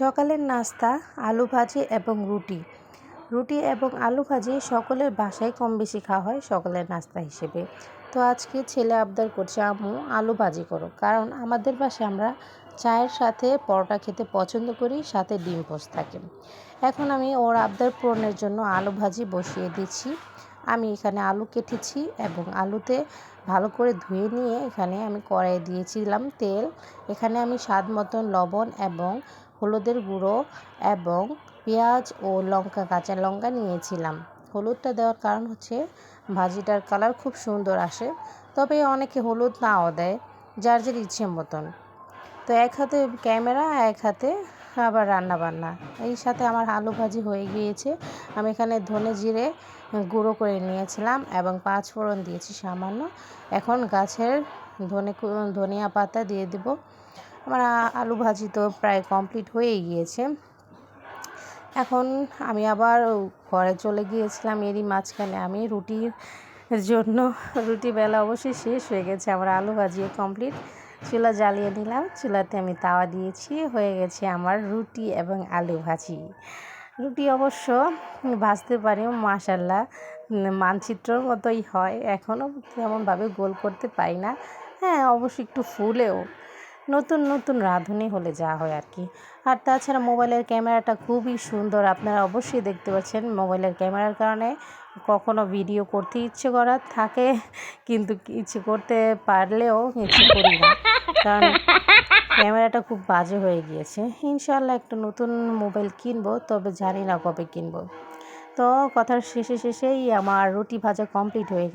সকালের নাস্তা, আলু ভাজি এবং রুটি। রুটি এবং আলু ভাজি সকলের বাসায় কম বেশি খাওয়া হয় সকালের নাস্তা হিসেবে। তো আজকে ছেলে আবদার করছে, আম্মু, আলু ভাজি করো। কারণ আমাদের বাসায় আমরা চায়ের সাথে পরোটা খেতে পছন্দ করি, সাথে ডিম পোস্ট থাকে। এখন আমি ওর আবদার পূরণের জন্য আলু ভাজি বসিয়ে দিচ্ছি। আমি এখানে আলু কেটেছি এবং আলুতে ভালো করে ধুয়ে নিয়ে এখানে আমি কড়াই দিয়েছিলাম তেল। এখানে আমি স্বাদ মতন লবণ এবং হলুদের গুঁড়ো এবং পেঁয়াজ ও লঙ্কা, কাঁচা লঙ্কা নিয়েছিলাম। হলুদটা দেওয়ার কারণ হচ্ছে ভাজিটার কালার খুব সুন্দর আসে, তবে অনেকে হলুদ নাও দেয়, যার যার ইচ্ছে মতন। তো এক হাতে ক্যামেরা, এক হাতে আবার রান্না বান্না এই সাথে আমার আলু ভাজি হয়ে গিয়েছে। আমি এখানে ধনে জিরে গুঁড়ো করে নিয়েছিলাম এবং পাঁচ ফোড়ন দিয়েছি সামান্য। এখন গাছের ধনে ধনিয়া পাতা দিয়ে দেব। আমার আলু ভাজি তো প্রায় কমপ্লিট হয়েই গিয়েছে। এখন আমি আবার ঘরে চলে গিয়েছিলাম, এরই মাঝখানে আমি রুটির জন্য, রুটি বেলা অবশ্যই শেষ হয়ে গেছে, আমার আলু ভাজিও কমপ্লিট চুলা জ্বালিয়ে নিলাম, চুলাতে আমি তাওয়া দিয়েছি, হয়ে গেছে আমার রুটি এবং আলু ভাজি। রুটি অবশ্য ভাজতে পারি মাশাল্লাহ মানচিত্রর মতোই হয়। এখনও তেমনভাবে গোল করতে পারি না। হ্যাঁ অবশ্যই একটু ফুলেও। নতুন নতুন রাঁধুনি হলে যা হয় আর কি। আর তাছাড়া মোবাইলের ক্যামেরাটা খুবই সুন্দর, আপনারা অবশ্যই দেখতে পাচ্ছেন মোবাইলের ক্যামেরার কারণে। কখনো ভিডিও করতে ইচ্ছে করার থাকে, কিন্তু ইচ্ছে করতে পারলেও ইচ্ছে করি না। কারণ ক্যামেরাটা খুব বাজে হয়ে গিয়েছে। ইনশাল্লাহ একটা নতুন মোবাইল কিনবো, তবে জানি না কবে কিনবো। তো কথার শেষে, শেষেই আমার রুটি ভাজা কমপ্লিট হয়ে গেল।